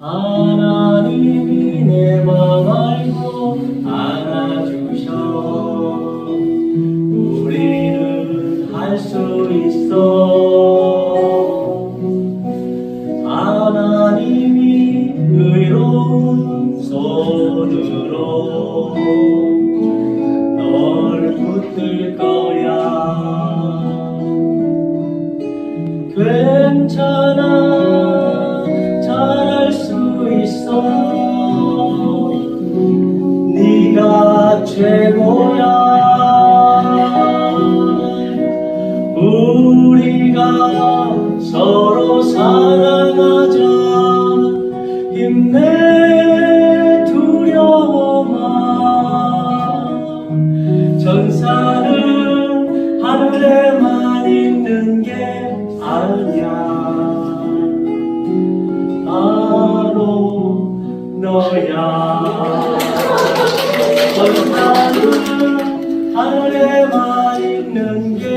하나님이 내 맘 알고 안아주셔. 우리는 할 수 있어. 하나님이 의로운 손으로 널 붙들 거야. 괜찮아 네가 최고야. 우리가 서로 사랑하자. 힘내 두려워 마. 전사는 하늘에만 있는 게 아니야. 바로 너야 전사는 하늘에만 있는 게